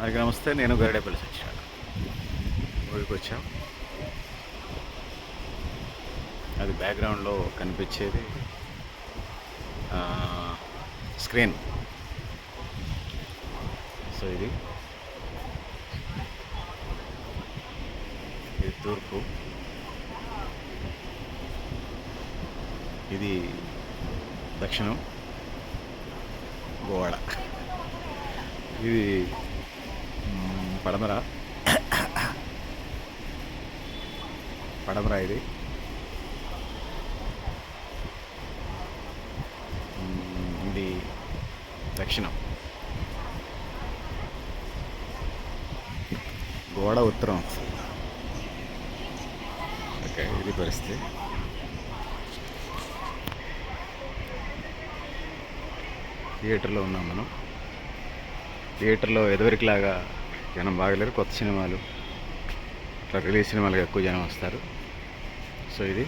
అది నమస్తే నేను గరిడేపల్లి వచ్చాను ఊరికి వచ్చాం. అది బ్యాక్గ్రౌండ్లో కనిపించేది స్క్రీన్. సో ఇది. ఇది తూర్పు. ఇది దక్షిణం. గోవాడ. ఇది పడమరా? పడమరా ఇది? ఇది దక్షిణం. గోడ ఉత్తరం. ఓకే ఇది పరిస్థితి. థియేటర్లో ఉన్నాం మనం. థియేటర్లో ఎదువరికిలాగా జనం బాగలేరు కొత్త సినిమాలు. ఇట్లా రిలీజ్ సినిమాలకు ఎక్కువ జనం వస్తారు. సో ఇది